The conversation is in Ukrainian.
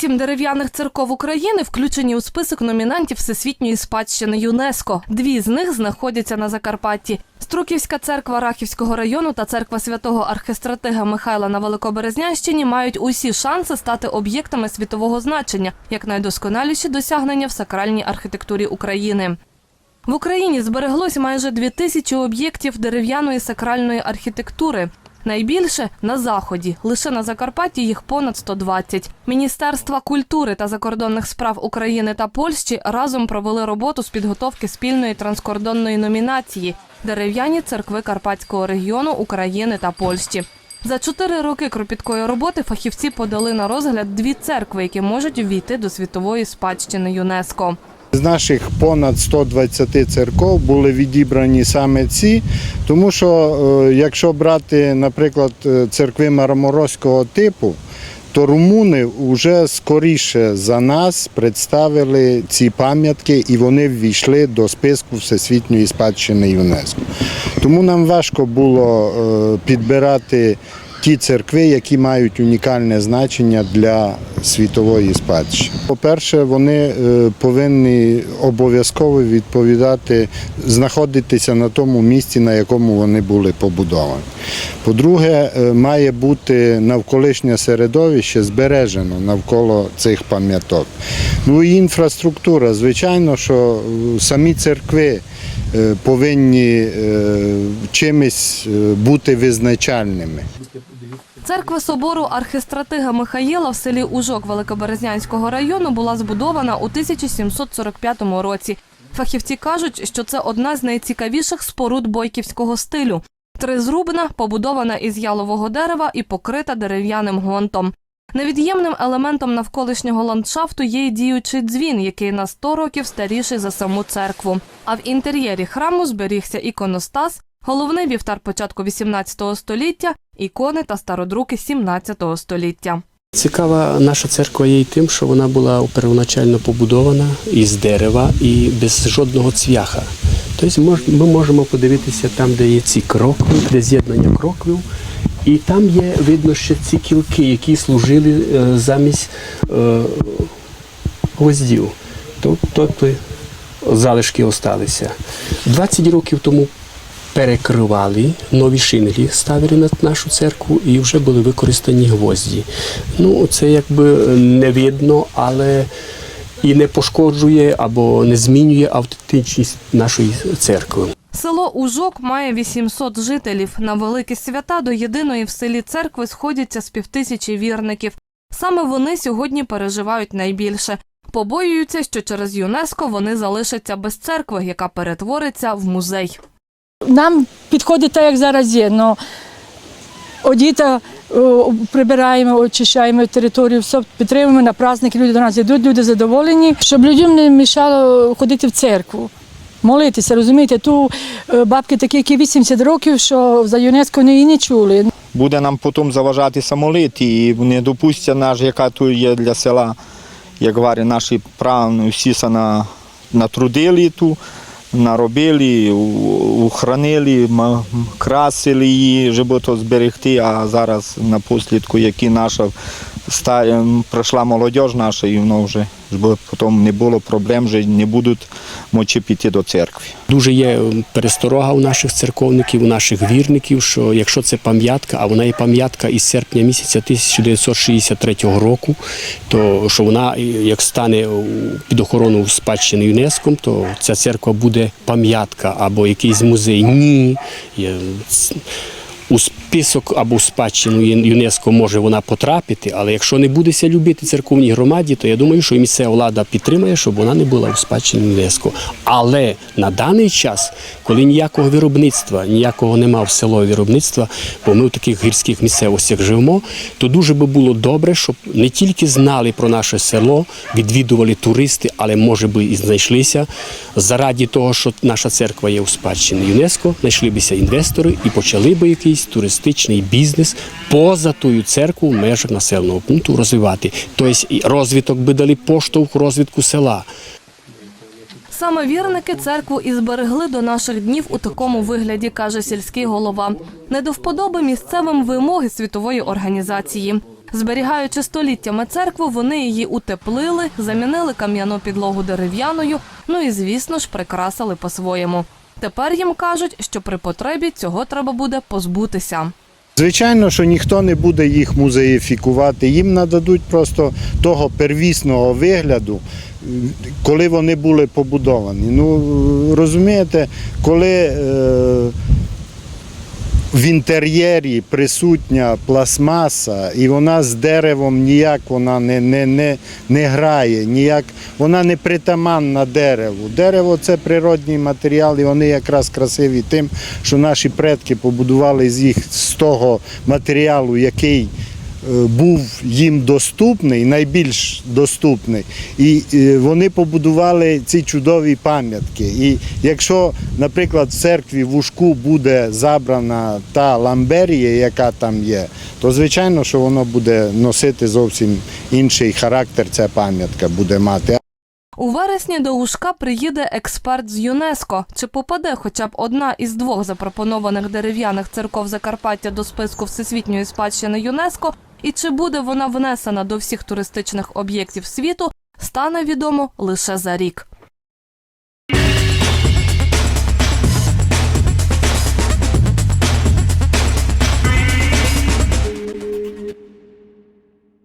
Вісім дерев'яних церков України включені у список номінантів Всесвітньої спадщини ЮНЕСКо. Дві з них знаходяться на Закарпатті. Струківська церква Рахівського району та церква святого архистратига Михайла на Великоберезнянщині мають усі шанси стати об'єктами світового значення як найдосконаліші досягнення в сакральній архітектурі України. В Україні збереглось майже дві тисячі об'єктів дерев'яної сакральної архітектури. Найбільше на заході. Лише на Закарпатті їх понад 120. Міністерства культури та закордонних справ України та Польщі разом провели роботу з підготовки спільної транскордонної номінації Дерев'яні церкви Карпатського регіону України та Польщі. За чотири роки кропіткої роботи фахівці подали на розгляд дві церкви, які можуть ввійти до світової спадщини ЮНЕСКо. З наших понад 120 церков були відібрані саме ці, тому що е, якщо брати, наприклад, е, церкви Мараморозького типу, то румуни вже скоріше за нас представили ці пам'ятки і вони ввійшли до списку Всесвітньої спадщини ЮНЕСКО. Тому нам важко було е, підбирати ті церкви, які мають унікальне значення для світової спадщини. По-перше, вони е, повинні обов'язково відповідати, знаходитися на тому місці, на якому вони були побудовані. По-друге, е, має бути навколишнє середовище збережено навколо цих пам'яток. Ну і інфраструктура. Звичайно, що е, самі церкви повинні чимось бути визначальними. Церква собору архистратига Михаїла в селі Ужок Великоберезнянського району була збудована у 1745 році. Фахівці кажуть, що це одна з найцікавіших споруд бойківського стилю. Тризрубна, побудована із ялового дерева і покрита дерев'яним гонтом. Невід'ємним елементом навколишнього ландшафту є й діючий дзвін, який на 100 років старіший за саму церкву. А в інтер'єрі храму зберігся іконостас, головний вівтар початку 18 століття, ікони та стародруки 17 століття. Цікава наша церква є і тим, що вона була первоначально побудована із дерева і без жодного цвяха. Тобто ми можемо подивитися там, де є ці крокви, де з'єднання кроквів. І там є видно ще ці кілки, які служили е, замість е, гвоздів. Тобто залишки осталися. 20 років тому перекривали, нові шинелі ставили на нашу церкву і вже були використані гвозді. Ну, це якби не видно, але і не пошкоджує або не змінює автентичність нашої церкви. Село Ужок має 800 жителів. На великі свята до єдиної в селі церкви сходяться з півтисячі вірників. Саме вони сьогодні переживають найбільше. Побоюються, що через ЮНЕСКО вони залишаться без церкви, яка перетвориться в музей. Нам підходить так, як зараз є. Но одіта прибираємо, очищаємо територію, все підтримуємо на праздники. Люди до нас йдуть, люди задоволені, щоб людям не мішало ходити в церкву. Молитися, розумієте, ту е, бабки такі, які 80 років, що за ЮНЕСКО не і не чули. буде нам потім заважати самоліт і не допустять наш, яка тут є для села, як говорять, наші правні всі се на, натрудили ту, наробили, ухранили, красили її, щоб то зберегти, а зараз на послідку, які наша ста- пройшла молодь наша, і воно вже щоб потім не було проблем, що не будуть мочі піти до церкви. Дуже є пересторога у наших церковників, у наших вірників, що якщо це пам'ятка, а вона є пам'ятка із серпня місяця 1963 року, то що вона е, як стане під охорону спадщини ЮНЕСКО, то ця церква буде пам'ятка або якийсь музей. Ні. У список або в спадщину ЮНЕСКО може вона потрапити, але якщо не будеться любити церковній громаді, то я думаю, що і місцева влада підтримає, щоб вона не була у спадщині ЮНЕСКО. Але на даний час, коли ніякого виробництва, ніякого нема в село виробництва, бо ми в таких гірських місцевостях живемо, то дуже би було добре, щоб не тільки знали про наше село, відвідували туристи, але може би і знайшлися заради того, що наша церква є у спадщині ЮНЕСКО, знайшли бися інвестори і почали би якийсь туристичний бізнес поза тою церкву в межах населеного пункту розвивати. Тобто розвиток би дали поштовх розвитку села. Саме вірники церкву і зберегли до наших днів у такому вигляді, каже сільський голова. Не до вподоби місцевим вимоги світової організації. Зберігаючи століттями церкву, вони її утеплили, замінили кам'яну підлогу дерев'яною, ну і, звісно ж, прикрасили по-своєму. Тепер їм кажуть, що при потребі цього треба буде позбутися. Звичайно, що ніхто не буде їх музеїфікувати, їм нададуть просто того первісного вигляду, коли вони були побудовані. Ну, розумієте, коли е, в інтер'єрі присутня пластмаса, і вона з деревом ніяк вона не, не, не, не грає, ніяк, вона не притаманна дереву. Дерево це природній матеріал, і вони якраз красиві тим, що наші предки побудували з їх з того матеріалу, який був їм доступний, найбільш доступний, і е, вони побудували ці чудові пам'ятки. І якщо, наприклад, в церкві в Ушку буде забрана та ламберія, яка там є, то звичайно, що воно буде носити зовсім інший характер, ця пам'ятка буде мати. У вересні до Ушка приїде експерт з ЮНЕСКО. Чи попаде хоча б одна із двох запропонованих дерев'яних церков Закарпаття до списку всесвітньої спадщини ЮНЕСКО, і чи буде вона внесена до всіх туристичних об'єктів світу, стане відомо лише за рік.